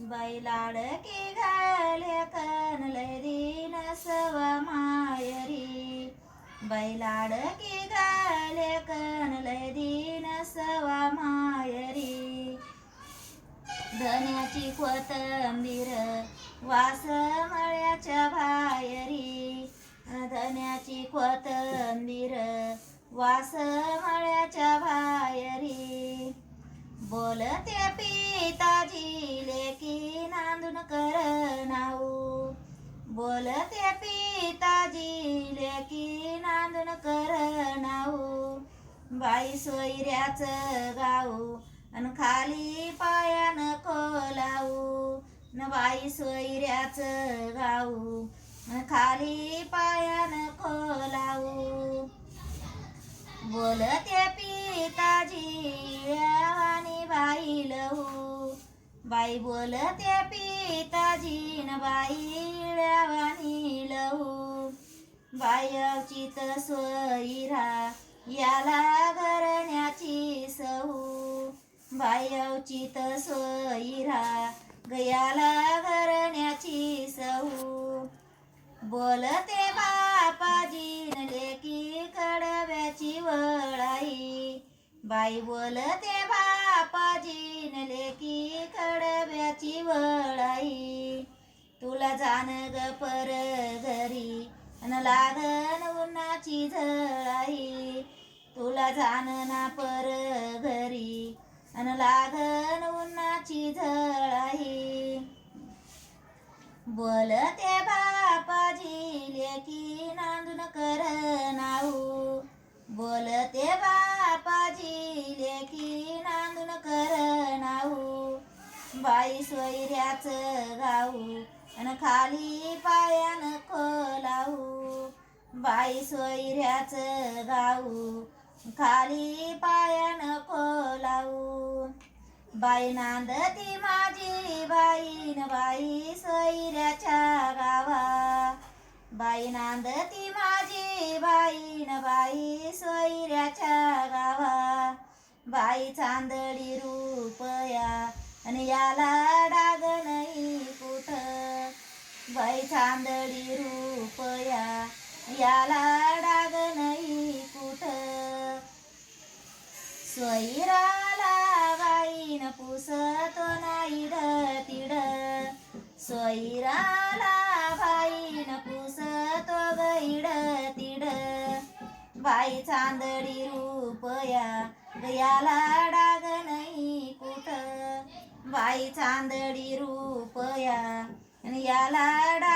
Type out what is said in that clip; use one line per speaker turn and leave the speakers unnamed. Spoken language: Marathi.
बैलाड की घाले कनलय दिन सवा मायरी बैलाड की घाले कनलय दिन सवा मायरी धन्याची कोथंबीर वास मळ्याच्या बाहेरी धन्याची कोथंबीर वास मळ्याच्या बाहेरी बोलते पिताजी लेकी नांदून कर नाऊ बोलते पिताजी लेकी नांदून कर नाऊ बाई सोयऱ्याच गाऊ अन खाली पायान कोलाऊ न बाई सोयऱ्याच गाऊ न खाली पायान खोलाऊ बाई बोलते पिताजी न बाई लहू बाई अवचित याला घरण्याची सहू बाई अवचित गयाला घरण्याची सहू बोलते बापाजी न लेकी कडव्याची वळाई. बाई बोलते जाण ग पर घरी अन लागन उन्हाची झळाई. तुला जाण ना पर घरी अन लागन उन्हाची झळाई. बोलते बापाजी लेकी नांदून कर नाऊ. बोलते बापाजी लेकी नांदून कर नाऊ. बाई सोयऱ्याच गाऊ. अन खाली पायान खोलाऊ बाई सोयऱ्याच गाऊ. खाली पायान खोलाऊ बाई नांदती माझी बाईन बाई सोयऱ्याच्या गावा. बाई नांदती माझी बाईन बाई सोयऱ्याच्या गावा. बाई चांदडी रूपया आणि याला डाग नाही कुठं. बाई चांदडी रूपया याला डाग नाही कुठ सोयराला बाईन पुसतो नाही तिड. सोयराला बाईन पुसतो गैड तिड. बाई चांदडी रूपया गयाला डाग नाही कुठ बाई चांदडी रूपया आणि याला डाग